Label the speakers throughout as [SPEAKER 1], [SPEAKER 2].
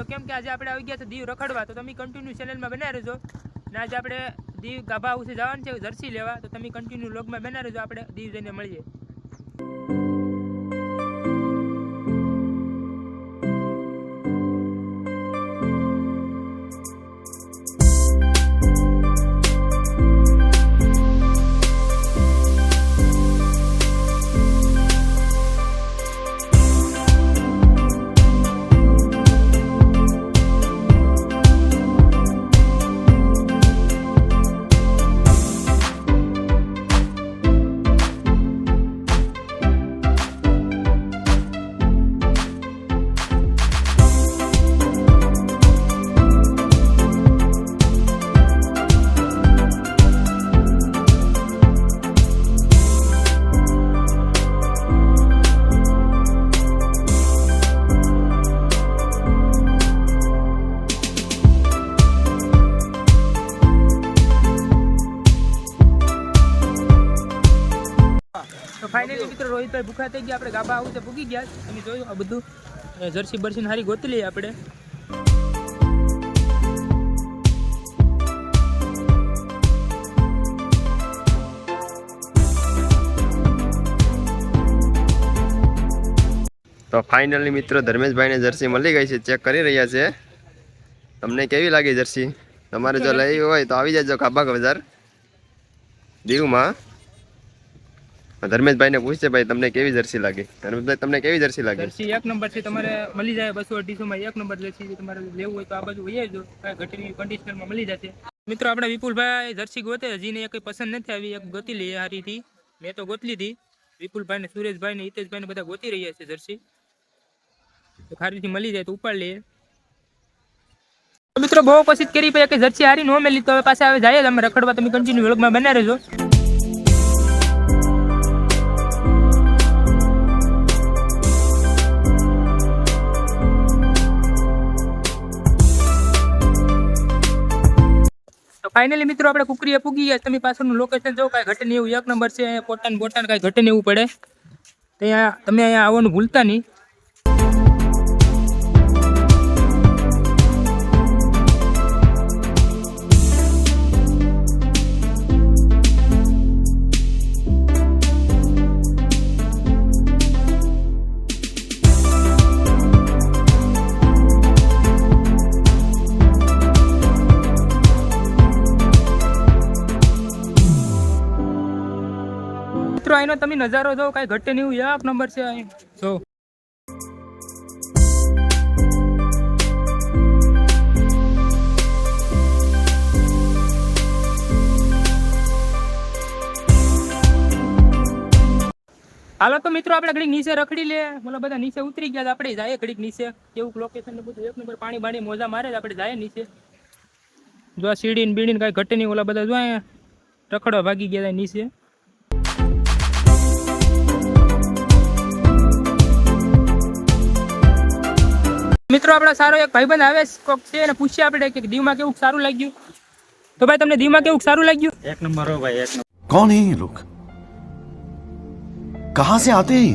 [SPEAKER 1] રહેજો કેમ કે આજે આપણે આવી ગયા છે દીવ રખડવા, તો તમે કન્ટિન્યુ ચેનલમાં બના રહેજો. ને આજે આપણે દીવ ગાભા હાઉસે જવાનું છે, જર્સી લેવા, તો તમે કન્ટિન્યુ લોગમાં બના રહેજો, આપણે દીવ જઈને મળીએ. રોહિતભાઈ ભૂખા થઈ ગયા આપણે ગાભા હાઉસે પૂગી ગયા. તમે જોયું આ બધું જર્સી બરસી હારી ગોતી લઈએ આપણે.
[SPEAKER 2] તો ફાઇનલી મિત્રો ધર્મેશભાઈને જર્સી મળી ગઈ છે ચેક કરી રહ્યા છે. તમને કેવી લાગી જર્સી? તમારે જો લઈ હોય તો આવી જાજો ખાબા બજાર. દીવમાં. ધર્મેશભાઈને પૂછશે ભાઈ, તમને કેવી જર્સી લાગી? ધર્મેશભાઈ, તમને કેવી જર્સી લાગી?
[SPEAKER 1] જર્સી એક નંબર છે, તમારે મળી જાય બસો અઢીસોમાં એક નંબર જર્સી તમારે લેવું હોય તો આ બાજુ વહી આવજો ઘટેલી કન્ડિશનરમાં મળી જશે. મિત્રો, આપણે વિપુલભાઈ જર્સી ગોતે હજીને એક પસંદ નથી આવી, એક ગોતી લઈ હારી હતી મેં તો ગોતલી હતી વિપુલભાઈ ને સુરેશભાઈ ને હિતેશભાઈ ને બધા ગોતી રહ્યા છે જર્સી. તો ખારીથી મળી જાય તો ઉપાડ લઈએ. મિત્રો, બહુ પસંદ કરી પછી જર્સી હારી નો મેલી, તો હવે પાછા હવે જાય તમે રખડવા. તમે કન્ટિન્યુ વ્લોગમાં બના રહેજો. ફાઇનલી મિત્રો, આપણે કુકરીએ પૂગી ગયા. તમે પાછળનું લોકેશન જો કાંઈ ઘટને એવું. એક નંબર છે પોટાન બોટાન કાંઈ ઘટને એવું પડે. ત્યાં તમે અહીંયા આવવાનું ભૂલતા નહીં. મિત્રો અહીંનો તમે નજારો જો કાંઈ ઘટે નહીં એક નંબર છે અહીં જો. હાલો તો મિત્રો, આપણે ઘડીક નીચે રખડી લે. મતલબ બધા નીચે ઉતરી ગયા આપણે જાય ઘડીક નીચે. કેવું લોકેશન ને બધું, એક નંબર પાણી બાણી મોજા મારે આપણે જાય નીચે. જો આ સીડી ને બીડી ને કાંઈ ઘટે નહીં, ઓલા બધા જો અહીંયા રખડવા ભાગી ગયા નીચે. મિત્રો આપણા સારો એક ભાઈબંધ આવે કોક છે અને પૂછીએ આપણે કે દીવમાં કેવું સારું લાગ્યું. તો ભાઈ તમને દીવમાં કેવું સારું લાગ્યું?
[SPEAKER 3] એક નંબર હો ભાઈ એક નંબર.
[SPEAKER 4] કોણ હે લોક? કહા સે આતે હે?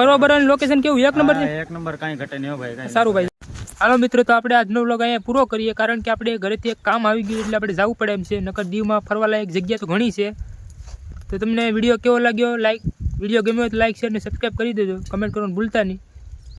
[SPEAKER 1] ફરવા લોકેશન કેવું? એક નંબર છે?
[SPEAKER 3] એક નંબર કાઈ ઘટે નહીં ભાઈ કાઈ
[SPEAKER 1] સારું ભાઈ. હાલો મિત્રો તો આપણે આજનો વ્લોગ અહીંયા પૂરો કરીએ કારણ કે આપણે ઘરેથી એક કામ આવી ગયું એટલે આપણે જવું પડે એમ છે. નકર દીવમાં ફરવાલાયક જગ્યા તો ઘણી છે. તો તમને વીડિયો કેવો લાગ્યો? લાઈક વીડિયો ગમ્યો તો લાઈક શેર અને સબસ્ક્રાઈબ કરી દેજો. કમેન્ટ કરવાનું ભૂલતા નહીં.